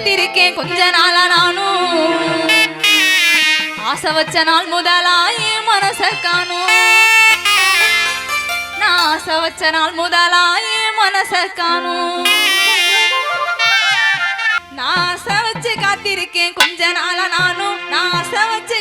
காத்திருக்கேன். கொஞ்ச நாளா நானும். ஆசை வச்ச நாள் முதலாய் என் மனச காணும். நான் ஆசை வச்ச நாள் முதலாய் என் மனச காணும். நான் ஆசை வச்சு காத்திருக்கேன். கொஞ்ச நாளா நானும். நான் ஆசை வச்சு